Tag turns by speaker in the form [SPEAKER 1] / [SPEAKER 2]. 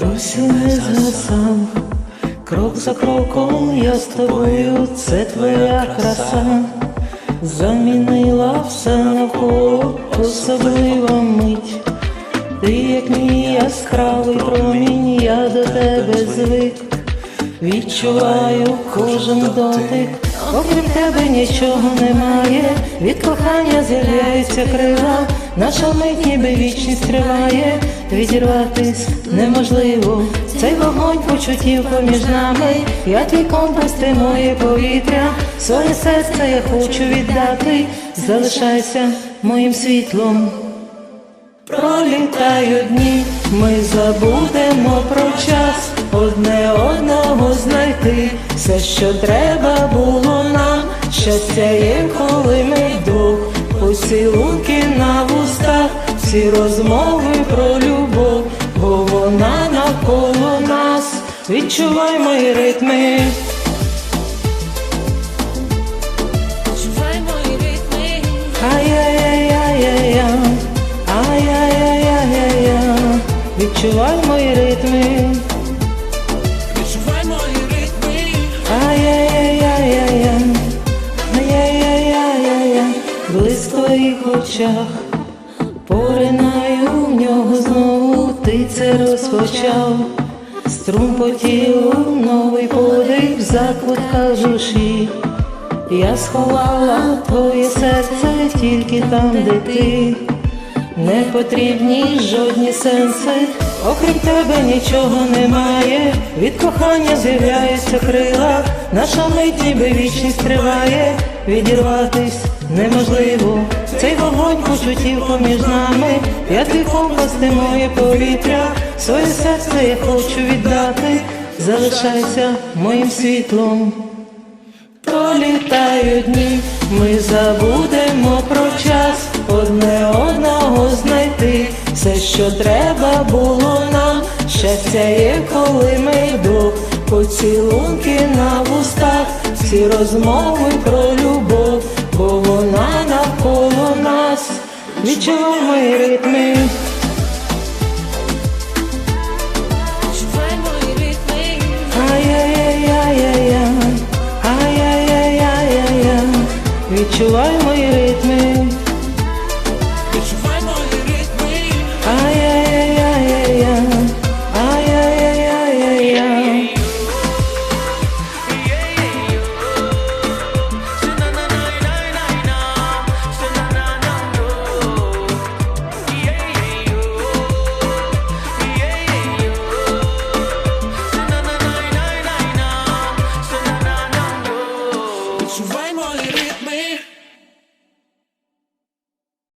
[SPEAKER 1] досі не згасав. Крок за кроком я з тобою, це твоя краса, замінила все навколо, особлива мить. Ти, як мій яскравий промінь, я до тебе звик, відчуваю кожен дотик, окрім тебе нічого немає, від кохання з'являються крила, наша мить ніби вічність триває, відірватись неможливо, цей вогонь почуттів поміж нами, я твій компас, ти моє повітря, своє серце я хочу віддати, залишайся моїм світлом. Пролітають дні, ми забудемо про час, одне одного знайти, все, що треба було щастя є, коли ми вдвох, поцілунки на вустах, всі розмови про любов, бо вона навколо нас, відчувай мої ритми.
[SPEAKER 2] Відчувай мої ритми,
[SPEAKER 1] твоїх очах, поринаю в нього знову, ти це розпочав. Струм по тілу, новий подих в закутках душі. Я сховала твоє серце тільки там, де ти. Не потрібні жодні сенси, окрім тебе нічого немає. Від кохання з'являються крила, наша мить ніби вічність триває, відірватись неможливо. Цей вогонь почуттів поміж нами, я твій компас, моє повітря, своє серце я хочу віддати, залишайся моїм світлом. Пролітають дні, ми забудемо про що треба було нам, щастя є, коли ми вдвох, поцілунки на вустах, всі розмови про любов, бо вона навколо нас, відчуваємо ритми.